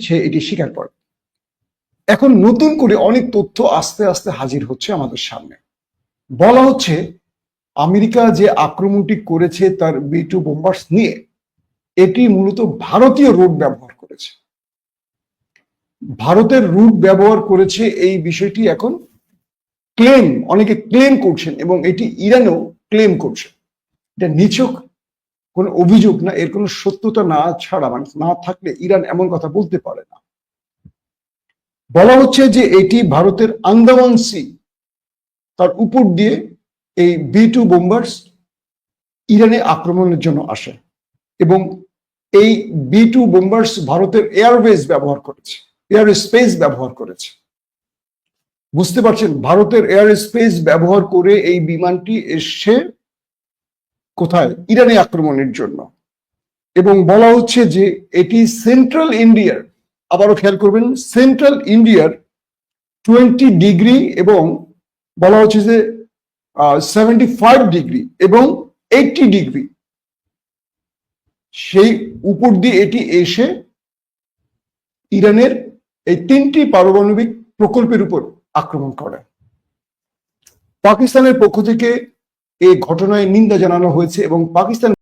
সে এটি স্বীকার করে। এখন নতুন করে অনেক তথ্য আস্তে আস্তে হাজির হচ্ছে আমাদের সামনে। বলা হচ্ছে, আমেরিকা যে আক্রমণটি করেছে তার বি টু বোম্বার্স নিয়ে, এটি মূলত ভারতীয় রুট ব্যবহার করেছে। ভারতের রুট ব্যবহার করেছে এই বিষয়টি এখন ক্লেম, অনেকে ক্লেম করছেন এবং এটি ইরানও ক্লেম করছে। এটা নিছক কোনো অভিযোগ না, এর কোনো সত্যতা না ছাড়া মানে না থাকলে ইরান এমন কথা বলতে পারে না। বলা হচ্ছে যে এটি ভারতের আন্দামান সি, তার উপর দিয়ে এই বি টু বোম্বার্স ইরানে আক্রমণের জন্য আসে এবং এই বি টু বোম্বার্স ভারতের এয়ারওয়েজ ব্যবহার করেছে, এয়ার স্পেস ব্যবহার করেছে। বুঝতে পারছেন? ভারতের এয়ার স্পেস ব্যবহার করে এই বিমানটি এসছে কোথায়? ইরানে আক্রমণের জন্য। এবং বলা হচ্ছে যে এটি সেন্ট্রাল ইন্ডিয়ার আবারও খেয়াল করবেন সেন্ট্রাল ইন্ডিয়ার টোয়েন্টি ডিগ্রি এবং বলা হচ্ছে যে সেভেন্টি ফাইভ ডিগ্রি এবং এইটটি ডিগ্রি সেই উপর দিয়ে এটি এসে ইরানের এই তিনটি পারমাণবিক প্রকল্পের উপর আক্রমণ করে। পাকিস্তানের পক্ষ থেকে এই ঘটনায় নিন্দা জানানো হয়েছে এবং পাকিস্তান